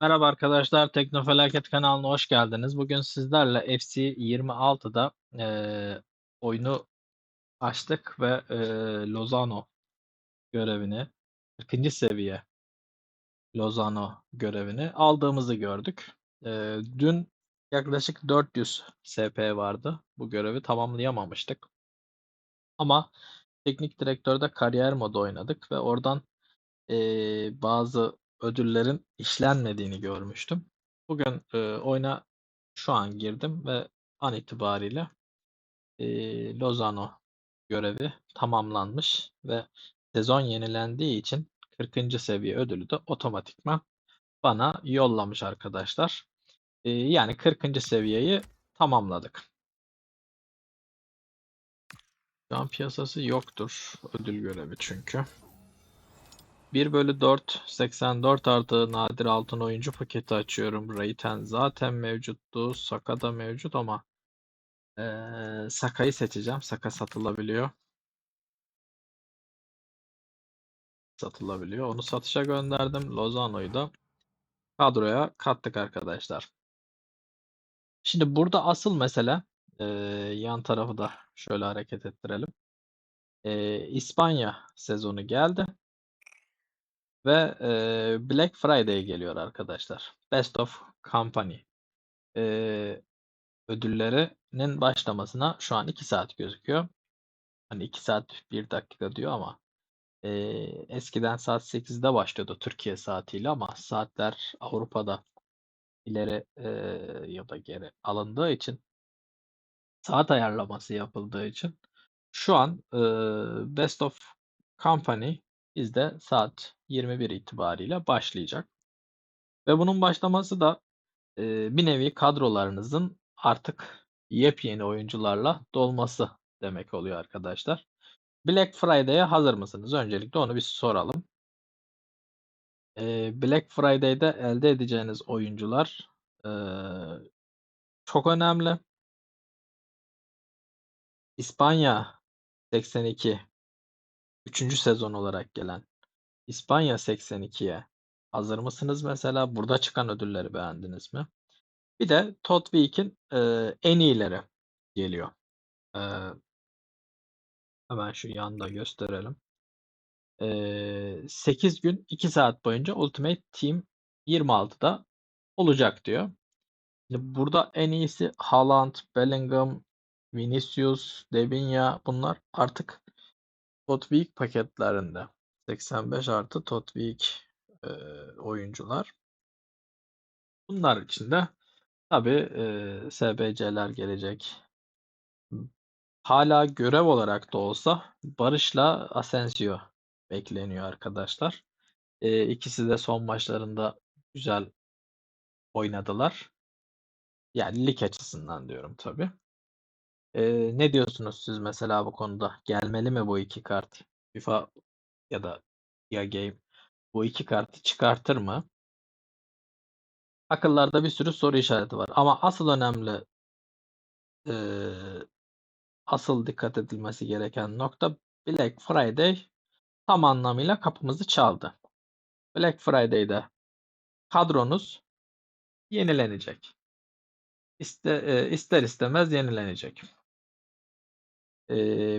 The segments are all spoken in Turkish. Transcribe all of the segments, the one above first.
Merhaba arkadaşlar, Teknofelaket kanalına hoş geldiniz. Bugün sizlerle FC 26'da eee, oyunu açtık ve eee, Lozano görevini, 40. seviye Lozano görevini aldığımızı gördük. Eee, dün yaklaşık 400 SP vardı. Bu görevi tamamlayamamıştık. Ama teknik direktörde kariyer modu oynadık ve oradan eee, bazı ödüllerin işlenmediğini görmüştüm. Bugün eee, oyuna şu an girdim ve an itibariyle eee, Lozano görevi tamamlanmış ve sezon yenilendiği için 40. seviye ödülü de otomatikman bana yollamış arkadaşlar. Eee, yani 40. seviyeyi tamamladık. Şu an piyasası yoktur ödül görevi çünkü. 1 bölü 4 84 artı nadir altın oyuncu paketi açıyorum. Rayten zaten mevcuttu. Saka da mevcut ama eee Saka'yı seçeceğim. Saka satılabiliyor. Satılabiliyor. Onu satışa gönderdim. Lozano'yu da kadroya kattık arkadaşlar. Şimdi burada asıl mesele eee, yan tarafı da şöyle hareket ettirelim. Eee, İspanya sezonu geldi. Ve eee, Black Friday geliyor arkadaşlar. Best of Company eee, ödüllerinin başlamasına şu an 2 saat gözüküyor. Hani 2 saat 1 dakika diyor ama eee, eskiden saat 8'de başlıyordu Türkiye saatiyle ama saatler Avrupa'da ileri eee, ya da geri alındığı için saat ayarlaması yapıldığı için şu an eee, Best of Company bizde saat 21 itibariyle başlayacak. Ve bunun başlaması da eee, bir nevi kadrolarınızın artık yepyeni oyuncularla dolması demek oluyor arkadaşlar. Black Friday'e hazır mısınız? Öncelikle onu bir soralım. Eee, Black Friday'de elde edeceğiniz oyuncular eee, çok önemli. İspanya 82 3. sezon olarak gelen İspanya 82'ye hazır mısınız mesela? Burada çıkan ödülleri beğendiniz mi? Bir de Todd Week'in eee, en iyileri geliyor. Eee, hemen şu yanda gösterelim. Eee 8 gün 2 saat boyunca Ultimate Team 26'da olacak diyor. Şimdi burada en iyisi Haaland, Bellingham, Vinicius, Devinya bunlar artık Todd Week paketlerinde. 85 artı Todd Week eee, oyuncular. Bunlar içinde tabii eee, SBC'ler gelecek. Hala görev olarak da olsa Barış'la Asensio bekleniyor arkadaşlar. Eee, ikisi de son maçlarında güzel oynadılar. Yani lig açısından diyorum tabii. Eee, ne diyorsunuz siz mesela bu konuda? Gelmeli mi bu iki kart? FIFA ya da ya Game bu iki kartı çıkartır mı? Akıllarda bir sürü soru işareti var. Ama asıl önemli eee, asıl dikkat edilmesi gereken nokta Black Friday tam anlamıyla kapımızı çaldı. Black Friday'de kadronuz yenilenecek. İste, e, ister istemez yenilenecek.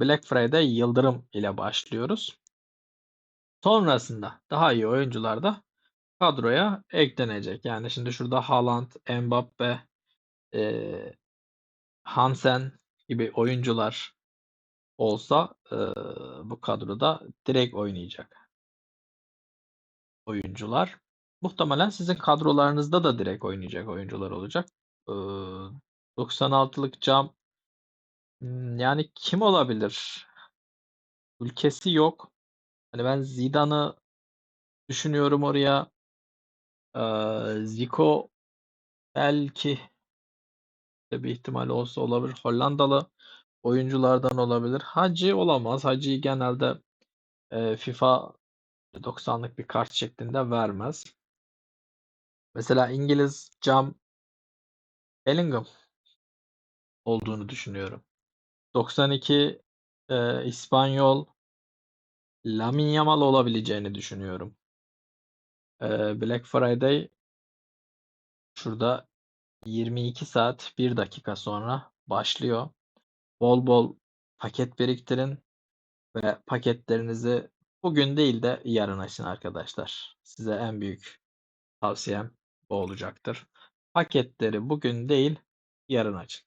Black Friday yıldırım ile başlıyoruz. Sonrasında daha iyi oyuncular da kadroya eklenecek. Yani şimdi şurada Haaland, Mbappe, e, Hansen gibi oyuncular olsa e, bu kadroda direkt oynayacak oyuncular. Muhtemelen sizin kadrolarınızda da direkt oynayacak oyuncular olacak. E, 96'lık cam yani kim olabilir? Ülkesi yok. Hani ben Zidane'ı düşünüyorum oraya. Ee, Zico belki de bir ihtimal olsa olabilir. Hollandalı oyunculardan olabilir. Hacı olamaz. Hacı'yı genelde e, FIFA 90'lık bir kart şeklinde vermez. Mesela İngiliz Cam Bellingham olduğunu düşünüyorum. 92 e, İspanyol Lamine Yamal olabileceğini düşünüyorum. E, Black Friday Şurada 22 saat 1 dakika sonra başlıyor. Bol bol paket biriktirin ve paketlerinizi bugün değil de yarın açın arkadaşlar. Size en büyük tavsiyem bu olacaktır. Paketleri bugün değil yarın açın.